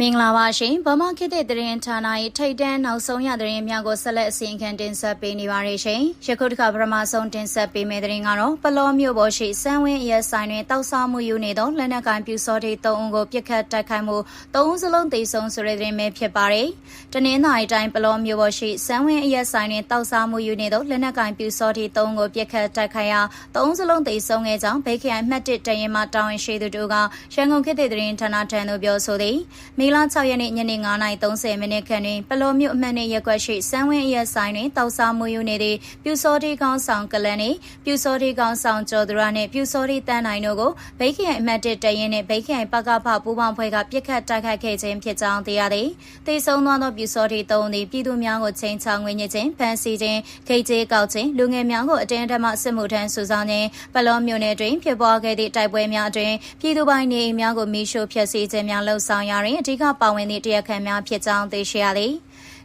မင်္ဂလာပါရှင်ဗမာခေတ်တဲ့သတင်းဌာန၏ထိတ်တန်းနောက်ဆုံးရသတင်းများကိုဆက်လက်အစီရင်ခံတင်ဆက်ပေးနေပါရရှင်ယခုတစ်ခါပထမဆုံးတင်ဆက်ပေးမယ့်သတင်းကတော့ပလောမျိုးပေါ်ရှိစံဝင်းအရက်ဆိုင်တွင်တောက်စားမှုယူနေသောလက်နက်ကိုင်ပြူစောတိ၃ဦးကိုပြစ်ခတ်တိုက်ခိုက်မှု၃ဦးစလုံးသေဆုံးဆိုတဲ့သတင်းပဲဖြစ်ပါတယ်တနင်္သာရီတိုင်းပလောမျိုးပေါ်ရှိစံဝင်းအရက်ဆိုင်တွင်တောက်စားမှုယူနေသောလက်နက်ကိုင်ပြူစောတိ၃ဦးကိုပြစ်ခတ်တိုက်ခိုက်ရာ၃ဦးစလုံးသေဆုံးခဲ့ကြောင်းဘေးခရိုင်မှတ်၁တရင်မှတာဝန်ရှိသူတို့ကရန်ကုန်ခေတ်တဲ့သတင်းဌာနထံသို့ပြောဆိုသည်မေလ6ရက်နေ့ညနေ9:30မိနစ်ခန့်တွင်ပလောမြို့အမှတ်နဲ့ရက်ကွက်ရှိစမ်းဝင်းအရက်ဆိုင်တွင်တောက်စားမှုယူနေသည့်ပြူစောတိကောင်းဆောင်ကလန်နှင့်ပြူစောတိကောင်းဆောင်ကျော်သူရနှင့်ပြူစောတိတန်းနိုင်တို့ကိုဗိတ်ခိုင်အမှတ်1တရင်နှင့်ဗိတ်ခိုင်ပကဖပူပေါင်းဖွဲ့ကပြစ်ခတ်တိုက်ခိုက်ခဲ့ခြင်းဖြစ်ကြောင်းသိရသည်။သေဆုံးသောပြူစောတိ၃ဦးသည်ပြည်သူများကိုချိန်ချောင်းငွေညခြင်းဖမ်းဆီးခြင်းခိတ်ကျေးကောက်ခြင်းလူငယ်များကိုအတင်းအဓမ္မစစ်မှုထမ်းစုဆောင်ခြင်းပလောမြို့နယ်တွင်ဖြစ်ပွားခဲ့သည့်တိုက်ပွဲများအတွင်ပြည်သူပိုင်းနေအိမ်များကိုမိရှို့ဖျက်ဆီးခြင်းများလှုပ်ဆောင်ရာတွင်အဓိကပါဝင်သည့်တရားခံများဖြစ်ကြောင်းသိရှိရသည်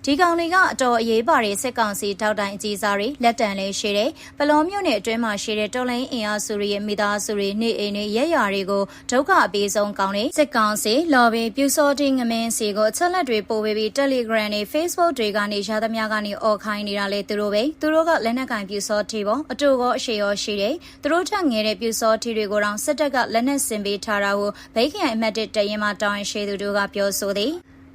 ဒီကောင်လေးကအတော်အရေးပါတဲ့စစ်ကောင်စီထောက်တိုင်အကြီးစားတွေလက်တံလေးရှိတဲ့ပလောမြို့နယ်အတွင်းမှာရှိတဲ့တော်လိုင်းအင်အားစုတွေရဲ့မိသားစုတွေနေအိမ်တွေရဲရွာတွေကိုဒုက္ခအပေးဆုံးကောင်းတဲ့စစ်ကောင်စီလော်ဘီပြူစောတင်ငမင်းစီကိုအချက်လက်တွေပို့ပေးပြီး Telegram နဲ့ Facebook တွေကနေရသမျှကနေអော်ခိုင်းနေတာလေသူတို့ပဲသူတို့ကလက်နက်ကင်ပြူစောတီပေါ့အတူကောအရှိရောရှိတယ်သူတို့ထက်ငယ်တဲ့ပြူစောတီတွေကိုတောင်စစ်တပ်ကလက်နက်စင်ပေးထားတာကိုဗိတ်ခိုင်အမတ်တရင်မှတောင်းရှိသူတို့ကပြောဆိုသည်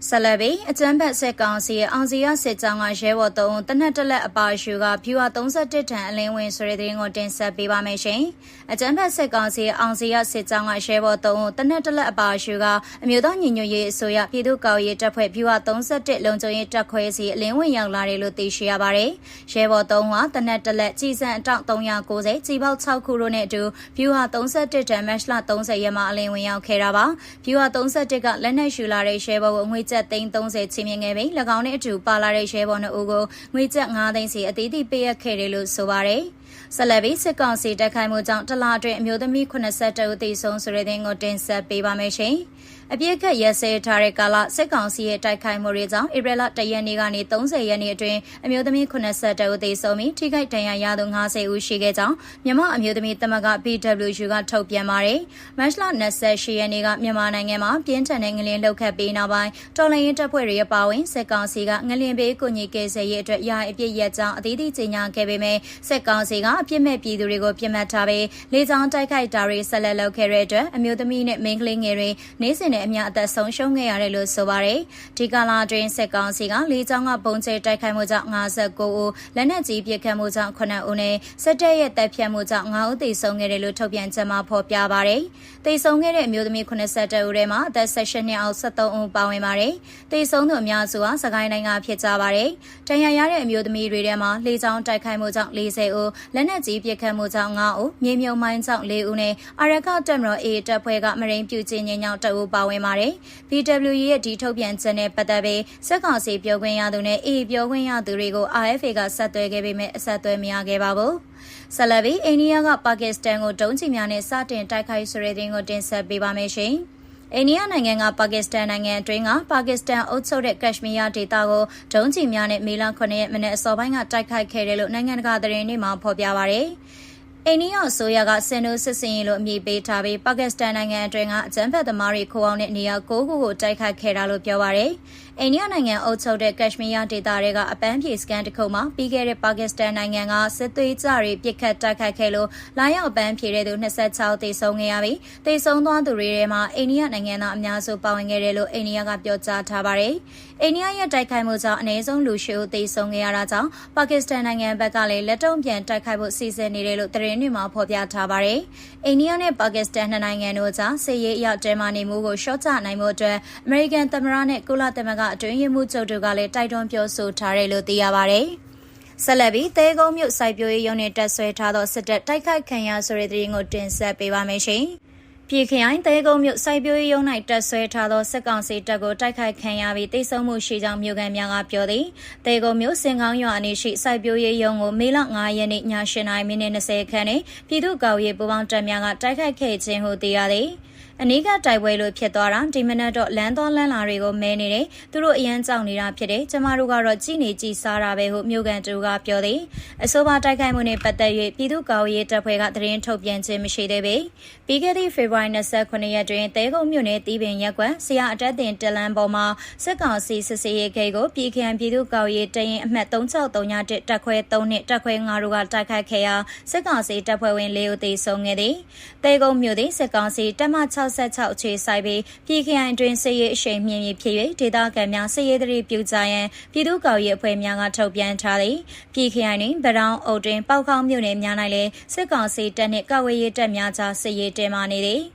ဆလဘီအကျန်းဘတ်ဆက်ကောင်စီရဲ့အောင်စီရစစ်ကြောင်းကရဲဘော်သုံးတနက်တလက်အပါရှူကဖြူဟာ31တန်အလင်းဝင်ဆိုတဲ့သတင်းကိုတင်ဆက်ပေးပါမယ်ရှင်။အကျန်းဘတ်ဆက်ကောင်စီရဲ့အောင်စီရစစ်ကြောင်းကရဲဘော်သုံးတနက်တလက်အပါရှူကအမျိုးသားညီညွတ်ရေးအစိုးရပြည်သူ့ကော်ရေးတပ်ဖွဲ့ဖြူဟာ31လုံခြုံရေးတပ်ခွဲစီအလင်းဝင်ရောက်လာတယ်လို့သိရှိရပါတယ်။ရဲဘော်သုံးကတနက်တလက်ကြီးစံအတောင့်390ကြီးပေါက်6ခုတို့နဲ့အတူဖြူဟာ31တန်မတ်လ30ရက်မှာအလင်းဝင်ရောက်ခဲ့တာပါ။ဖြူဟာ31ကလက်နက်ရှူလာတဲ့ရဲဘော်ကိုငွေကျပ်သိန်း30ချီးမြှင့်ခဲ့ပြီး၎င်းနဲ့အတူပါလာတဲ့ရဲဘော်နှုတ်ဦးကိုငွေကျပ်9သိန်းစီအသေးသေးပေးအပ်ခဲ့တယ်လို့ဆိုပါတယ်။ ဆက်လက်ပြီးစစ်ကောင်စီတက်ခိုင်မှုကြောင့်တလအတွင်းအမျိုးသမီး82ဦးသေဆုံးဆိုတဲ့တဲ့ကိုတင်ဆက်ပေးပါမယ်ရှင်။အပြည့်ခတ်ရက်စဲထားတဲ့ကာလစစ်ကောင်စီရဲ့တိုက်ခိုက်မှုတွေကြောင့်ဧပြီလ1ရက်နေ့ကနေ30ရက်နေ့အတွင်းအမျိုးသမီး82ဦးသေဆုံးပြီးထိခိုက်ဒဏ်ရာရသူ90ဦးရှိခဲ့ကြောင်းမြန်မာအမျိုးသမီးသမဂ္ဂ BWU ကထုတ်ပြန်ပါတယ်။မတ်လ28ရက်နေ့ကမြန်မာနိုင်ငံမှာပြင်းထန်တဲ့ငလျင်လှုပ်ခတ်ပြီးနောက်ပိုင်းတော်လှန်ရေးတပ်ဖွဲ့တွေအပါအဝင်စစ်ကောင်စီကငလျင်ဘေးကိုညီကယ်ဆယ်ရေးအတွက်ယာအပြည့်ရက်ကြောင်းအသီးသီးကြေညာခဲ့ပေမဲ့စစ်ကောင်စီကအပြစ်မဲ့ပြည်သူတွေကိုပြစ်မှတ်ထားပြီးလေကြောင်းတိုက်ခိုက်တာတွေဆက်လက်လုပ်ခဲ့တဲ့အတွက်အမျိုးသမီးနဲ့မိန်းကလေးငယ်တွေနေ့စဉ်နဲ့အများအသက်ဆုံးရှုံးခဲ့ရတယ်လို့ဆိုပါတယ်။ဒီကာလအတွင်းစစ်ကောင်စီကလေးချောင်းကပုံကျဲတိုက်ခိုက်မှုကြောင့်59ဦးလက်နက်ကြီးပစ်ခတ်မှုကြောင့်9ဦးနဲ့စစ်တပ်ရဲ့တပ်ဖြတ်မှုကြောင့်9ဦးသေဆုံးခဲ့တယ်လို့ထုတ်ပြန်ချက်မှာဖော်ပြပါတယ်။သေဆုံးခဲ့တဲ့အမျိုးသမီး82ဦးထဲမှာအသက်18နှစ်အောက်73ဦးပါဝင်ပါတယ်။သေဆုံးသူအများစုဟာစကိုင်းတိုင်းကဖြစ်ကြပါတယ်။တန်ရာရတဲ့အမျိုးသမီးတွေထဲမှာလေးချောင်းတိုက်ခိုက်မှုကြောင့်40ဦးလက်နက်ကြီးပစ်ခတ်မှုကြောင့်9ဦးမြေမြုံမိုင်းကြောင့်4ဦးနဲ့အရကတက်မတော် A တပ်ဖွဲ့ကမရိန်ပြူချင်းညင်ညောင်းတအူပါဝင်ပါတယ်။ BW ရဲ့ဒီထုတ်ပြန်ချက်နဲ့ပတ်သက်ပြီးစက်ကောင်စီပြောခွင့်ရသူနဲ့ A ပြောခွင့်ရသူတွေကို RFA ကဆက်သွယ်ခဲ့ပေမဲ့အဆက်အသွယ်မရခဲ့ပါဘူး။ဆလဗီအိန္ဒိယကပါကစ္စတန်ကိုတုံးချီများနဲ့စတင်တိုက်ခိုက်ဆိုတဲ့တင်ကိုတင်ဆက်ပေးပါမယ်ရှင်။ အိန္ဒိယနိုင်ငံကပါကစ္စတန်နိုင်ငံအတွင်းကပါကစ္စတန်အုပ်ချုပ်တဲ့ကက်ရှမီးယားဒေသကိုဒုံးကျည်များနဲ့မေလ9ရက်မနေ့အစောပိုင်းကတိုက်ခိုက်ခဲ့တယ်လို့နိုင်ငံတကာသတင်းတွေမှာဖော်ပြပါရယ်။အိန္ဒိယအစိုးရကစင်နိုစစ်စင်ရင်လို့အမည်ပေးထားပြီးပါကစ္စတန်နိုင်ငံအတွင်းကအကြမ်းဖက်သမားတွေခိုးအောင်တဲ့နေရာ၉ခုကိုတိုက်ခတ်ခဲ့တာလို့ပြောပါရယ်။ အိန္ဒိယနိုင်ငံအုပ်ချုပ်တဲ့ကက်ရှမီးယားဒေသတွေကအပန်းဖြေစကန်တစ်ခုမှာပြီးခဲ့တဲ့ပါကစ္စတန်နိုင်ငံကစစ်သွေးကြတွေပြစ်ခတ်တိုက်ခတ်ခဲ့လို့လာရောက်ပန်းဖြေတဲ့သူ26သေဆုံးခဲ့ရပြီးသေဆုံးသွားသူတွေထဲမှာအိန္ဒိယနိုင်ငံသားအများစုပါဝင်ခဲ့တယ်လို့အိန္ဒိယကပြောကြားထားပါရယ်။အိန္ဒိယရဲ့တိုက်ခိုက်မှုကြောင့်အနည်းဆုံးလူရှိဦးသေဆုံးခဲ့ရတာကြောင့်ပါကစ္စတန်နိုင်ငံဘက်ကလည်းလက်တုံ့ပြန်တိုက်ခိုက်ဖို့စီစဉ်နေတယ်လို့သတင်းတွေမှာဖော်ပြထားပါတယ်။အိန္ဒိယနဲ့ပါကစ္စတန်နှစ်နိုင်ငံတို့ကြားစစ်ရေးအရတဲမာနေမှုကိုရှော့ချနိုင်မှုအတွက်အမေရိကန်သမ္မတနဲ့ကုလသမဂ္ဂအတွင်းရေးမှူးချုပ်တို့ကလည်းတိုက်တွန်းပြောဆိုထားတယ်လို့သိရပါတယ်။ဆက်လက်ပြီးတဲကုန်းမြို့စိုက်ပျိုးရေးရုံးနဲ့တက်ဆွဲထားသောစစ်တပ်တိုက်ခိုက်ခံရဆိုတဲ့သတင်းကိုတင်ဆက်ပေးပါမယ်ရှင်။ပြည်ခရိုင်တဲကုန်းမြို့စိုက်ပျိုးရေးရုံး၌တက်ဆွဲထားသောစစ်ကောင်စီတပ်ကိုတိုက်ခိုက်ခံရပြီးတိတ်ဆုံမှုရှိကြောင်းမြို့ကန်များကပြောသည်တဲကုန်းမြို့စင်ကောင်းရွာအနီးရှိစိုက်ပျိုးရေးရုံးကိုမေလ9ရက်နေ့ည8:00မိနစ်20ခန့်တွင်ပြည်သူ့ကော်ရေးပူးပေါင်းတပ်များကတိုက်ခိုက်ခဲ့ခြင်းဟုသိရသည် အနီးကတိုက်ပွဲလို့ဖြစ်သွားတာဒီမနက်တော့လမ်းသွားလမ်းလာတွေကိုမဲနေတယ်သူတို့အရန်ကြောက်နေတာဖြစ်တယ်ကျမတို့ကတော့ကြည်နေကြည်စားတာပဲဟုမြို့ကန်တူကပြောသည်အဆိုပါတိုက်ခိုက်မှုနဲ့ပတ်သက်၍ပြည်သူ့ကာကွယ်ရေးတပ်ဖွဲ့ကသတင်းထုတ်ပြန်ခြင်းမရှိသေးပေပြီးခဲ့သည့်ဖေဖော်ဝါရီ29ရက်တွင်တဲကုန်းမြို့နယ်တီးပင်ရက်ကွက်ဆရာအတက်တင်တလန်ပေါ်မှာစစ်ကောင်စီစစ်စေးရေးဂိတ်ကိုပြည်ခံပြည်သူ့ကာကွယ်ရေးတရင်အမှတ်3631တက်ခွဲ3နှစ်တက်ခွဲ9တို့ကတိုက်ခိုက်ခဲ့ရာစစ်ကောင်စီတပ်ဖွဲ့ဝင်၄ဦးသေဆုံးခဲ့သည်တဲကုန်းမြို့သည်စစ်ကောင်စီတပ်မ66အခြေစိုက်ပြီးပြည်ခိုင်အတွင်းစစ်ရေးအရှိန်မြင့်ရေးဖြစ်၍ဒေသခံများစစ်ရေးတရီပြုကြရန်ပြည်သူ့ကာကွယ်ရေးအဖွဲ့များကထုတ်ပြန်ထားသည်ပြည်ခိုင်တွင်ဗရောင်းအုပ်တွင်ပေါက်ခေါင်းမြို့နယ်များ၌လည်းစစ်ကောင်စီတပ်နှင့်ကာကွယ်ရေးတပ်များကြားစစ်ရေးတင်မာနေသည်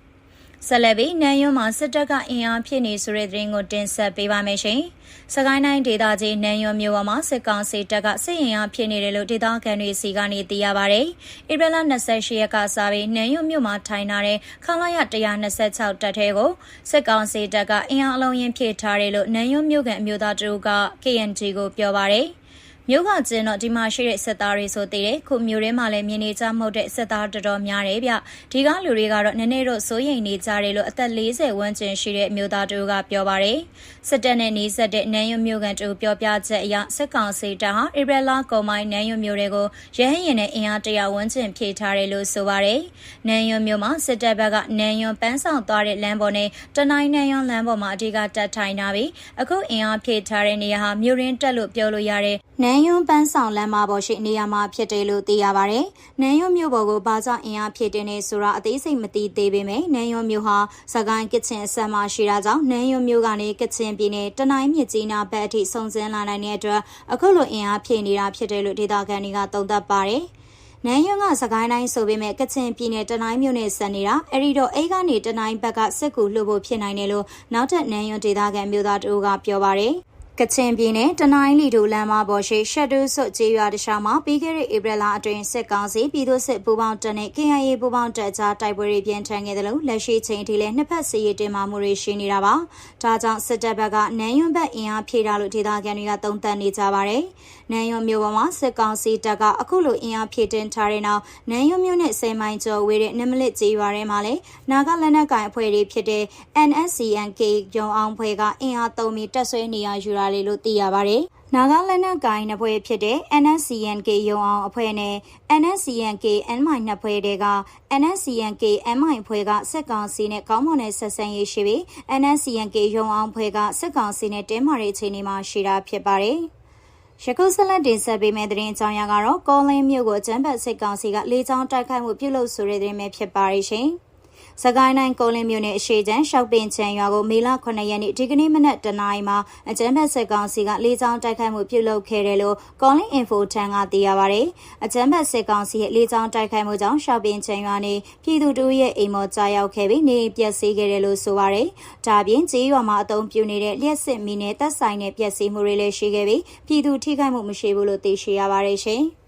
ဆက်လက်ပြီးနန်ရွံမှာစစ်တပ်ကအင်အားဖြစ်နေဆိုတဲ့သတင်းကိုတင်ဆက်ပေးပါမယ်ရှင်။စကိုင်းတိုင်းဒေသကြီးနန်ရွံမြို့ပေါ်မှာစစ်ကောင်စီတပ်ကစစ်ရင်အားဖြစ်နေတယ်လို့ဒေသခံတွေစီကနေသိရပါဗျ။ဧပြီလ28ရက်ကစပြီးနန်ရွံမြို့မှာထိုင်ထားတဲ့ခလာရ126တပ်ထဲကိုစစ်ကောင်စီတပ်ကအင်အားအလုံးရင်ဖြည့်ထားတယ်လို့နန်ရွံမြို့ကန်အမျိုးသားတို့က KNG ကိုပြောပါဗျ။ မြို့ကကျင်းတော့ဒီမှာရှိတဲ့စစ်သားတွေဆိုသေးတယ်ခုမြို့ထဲမှာလည်းမြင်နေကြမဟုတ်တဲ့စစ်သားတော်တော်များတယ်ဗျဒီကလူတွေကတော့နည်းနည်းတော့စိုးရိမ်နေကြတယ်လို့အသက်40ဝန်းကျင်ရှိတဲ့မြို့သားတို့ကပြောပါတယ်စစ်တပ်နဲ့နှီးဆက်တဲ့နန်းရွမြို့ကန်တို့ပြောပြချက်အရစစ်ကောင်စီတပ်ဟာဧပြီလကုန်ပိုင်းနန်းရွမြို့တွေကိုရဟရင်နဲ့အင်အားတရာဝန်းကျင်ဖြည့်ထားတယ်လို့ဆိုပါတယ်နန်းရွမြို့မှာစစ်တပ်ဘက်ကနန်းရွပန်းဆောင်သွားတဲ့လမ်းပေါ်နဲ့တနိုင်းနန်းရွလမ်းပေါ်မှာအဓိကတပ်ထိုင်ထားပြီးအခုအင်အားဖြည့်ထားတဲ့နေရာဟာမြို့ရင်းတက်လို့ပြောလို့ရတဲ့နန်းယွန်းပန်းဆောင်လမ်းမပေါ်ရှိနေရာမှာဖြစ်တယ်လို့သိရပါဗျ။နန်းယွန်းမြို့ပေါ်ကိုဘာကြောင့်အင်အားဖြစ်တင်နေဆိုတာအသေးစိတ်မသိသေးပေမဲ့နန်းယွန်းမြို့ဟာစကိုင်းကချင်အဆက်မှာရှိတာကြောင့်နန်းယွန်းမြို့ကနေကချင်ပြည်နယ်တနိုင်းမြစ်ကြီးနားဘက်အထိဆုံစင်းလာနိုင်တဲ့အတွက်အခုလိုအင်အားဖြစ်နေတာဖြစ်တယ်လို့ဒေသခံတွေကသုံးသပ်ပါတယ်။နန်းရွံကစကိုင်းတိုင်းဆိုပေမဲ့ကချင်ပြည်နယ်တနိုင်းမြို့နယ်ဆက်နေတာအဲ့ဒီတော့အိတ်ကနေတနိုင်းဘက်ကစစ်ကူလှုပ်ဖို့ဖြစ်နိုင်တယ်လို့နောက်ထပ်နန်းရွံဒေသခံမျိုးသားတို့ကပြောပါတယ်။ ကချင်ပြည်နယ်တနိုင်းလီဒိုလမ်းမပေါ်ရှိရှက်တူးစွတ်ကျေးရွာတခြားမှာပြီးခဲ့တဲ့ဧပြီလအတွင်းစစ်ကောင်စီပြည်သူ့စစ်ပူးပေါင်းတပ်နဲ့ KIA ပူးပေါင်းတပ်ကြားတိုက်ပွဲတွေပြင်းထန်ခဲ့တယ်လို့လက်ရှိချိန်ထိလည်းနှစ်ဖက်စစ်ရေးတင်မာမှုတွေရှိနေတာပါ။ဒါကြောင့်စစ်တပ်ဘက်ကနန်းရွံဘက်အင်အားဖြည့်တာလို့ဒေသခံတွေကသုံးသပ်နေကြပါတယ်။နန်းရွံမြို့ပေါ်မှာစစ်ကောင်စီတပ်ကအခုလိုအင်အားဖြည့်တင်ထားတဲ့နောက်နန်းရွံမြို့နဲ့စိန်မိုင်ကျော်ဝေးတဲ့နမလစ်ကျေးရွာထဲမှာလည်းနာဂလက်နက်ကိုင်အဖွဲ့တွေဖြစ်တဲ့ NSCNK ရုံအောင်ဖွဲ့ကအင်အားသုံးပြီးတပ်ဆွဲနေရယူတာလေလို့သိရပါတယ်။နာဂလက်နက်ကိုင်နှစ်ဖွဲ့ဖြစ်တဲ့ NSCNK ရုံအောင်အဖွဲ့နဲ့ NSCNK NMI နှစ်ဖွဲ့တွေက NSCNK MI ဖွဲ့ကစစ်ကောင်စီနဲ့ကောင်းမွန်တဲ့ဆက်ဆံရေးရှိပြီး NSCNK ရုံအောင်ဖွဲ့ကစစ်ကောင်စီနဲ့တင်းမာတဲ့အခြေအနေမှာရှိတာဖြစ်ပါတယ်။ရခုဆက်လက်တင်ဆက်ပေးမယ့်သတင်းအကြောင်းအရာကတော့ကောလင်းမြို့ကိုကျန်းဖတ်စစ်ကောင်စီကလေကြောင်းတိုက်ခိုက်မှုပြုလုပ်ဆိုတဲ့သတင်းပဲဖြစ်ပါရဲ့ရှင်။ စကိုင်းတိုင်းကိုလင်းမြို့နယ်အရှိချမ်းရှောက်ပင်ချံရွာကိုမေလ9ရက်နေ့ဒီကနေ့မနက်တနာရီမှာအကြမ်းဖက်စစ်ကောင်စီကလေးချောင်းတိုက်ခိုက်မှုပြုလုပ်ခဲ့တယ်လို့ကောလင်းအင်ဖိုထံကသိရပါဗျ။အကြမ်းဖက်စစ်ကောင်စီရဲ့လေးချောင်းတိုက်ခိုက်မှုကြောင့်ရှောက်ပင်ချံရွာနေပြည်သူတို့ရဲ့အိမ်မော်ကြားရောက်ခဲ့ပြီးနေပျက်စီးခဲ့တယ်လို့ဆိုပါရယ်။ဒါပြင်ကျေးရွာမှာအုံပြုနေတဲ့လျှက်စစ်မီနဲ့တပ်ဆိုင်တဲ့ပျက်စီးမှုတွေလည်းရှိခဲ့ပြီးပြည်သူထိခိုက်မှုမရှိဘူးလို့သိရှိရပါတယ်ရှင်။